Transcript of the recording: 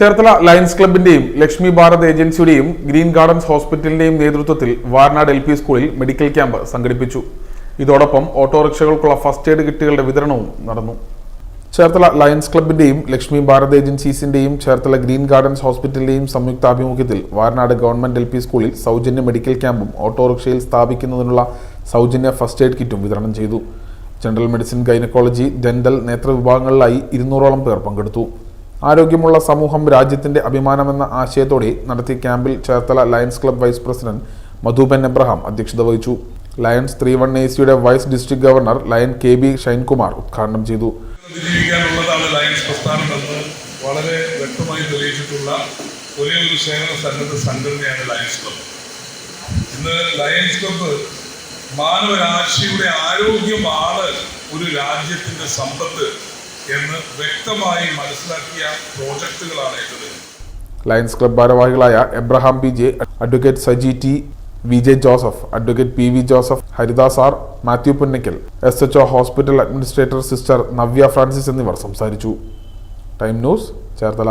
Cherthala lions ക്ലബിന്റെയും ലക്ഷ്മി ഭാരത് ഏജൻസിയുടെയും green gardens ഹോസ്പിറ്റലിന്റെയും നേതൃത്വത്തിൽ വാർനാട് എൽ പി സ്കൂളിൽ മെഡിക്കൽ ക്യാമ്പ് സംഘടിപ്പിച്ചു. ഇതോടൊപ്പം ഓട്ടോറിക്ഷകൾക്കുള്ള ഫസ്റ്റ് എയ്ഡ് കിറ്റുകളുടെ വിതരണവും നടന്നു. ചേർത്തല ലയൺസ് ക്ലബിന്റെയും ലക്ഷ്മി ഭാരത് ഏജൻസീസിന്റെയും ചേർത്തല ഗ്രീൻ ഗാർഡൻസ് ഹോസ്പിറ്റലിന്റെയും സംയുക്ത ആഭിമുഖ്യത്തിൽ വാർനാട് ഗവൺമെന്റ് എൽ പി സ്കൂളിൽ സൗജന്യ മെഡിക്കൽ ക്യാമ്പും ഓട്ടോറിക്ഷയിൽ സ്ഥാപിക്കുന്നതിനുള്ള സൗജന്യ ഫസ്റ്റ് എയ്ഡ് കിറ്റും വിതരണം ചെയ്തു. ജനറൽ മെഡിസിൻ ഗൈനക്കോളജി ഡെന്റൽ നേത്ര വിഭാഗങ്ങളിലായി ഇരുന്നൂറോളം പേർ പങ്കെടുത്തു. ആരോഗ്യമുള്ള സമൂഹം രാജ്യത്തിന്റെ അഭിമാനമെന്ന ആശയത്തോടെ നടത്തിയ ക്യാമ്പിൽ Cherthala Lions club vice president Madhuban Abraham അധ്യക്ഷത വഹിച്ചു. ലയൺസ് ത്രീ വൺ എ സിയുടെ vice district governor Lion K B Shinekumar ഉദ്ഘാടനം ചെയ്തു. വളരെ വ്യക്തമായി തെളിയിച്ചിട്ടുള്ള ഒരേ സേവന സന്നദ്ധ സംഘടനയാണ് ലയൺസ് ക്ലബ്ബ് ഇന്ന് ലയൺസ് ക്ലബ്ബ് മാനവരാശിയുടെ ആരോഗ്യമാണ് ഒരു രാജ്യത്തിന്റെ സമ്പത്ത് എന്ന് വ്യക്തമായി മനസ്സിലാക്കിയ പ്രോജക്റ്റുകളാണ് ഏറ്റെടുക്കുന്നത് ലയൺസ് ക്ലബ് ഭാരവാഹികളായ Abraham P J advocate Saji T V J Joseph advocate P V Joseph Haridas R Mathew Punnakkal S H O hospital administrator sister Navya Francis എന്നിവർ സംസാരിച്ചു. Time news Cherthala.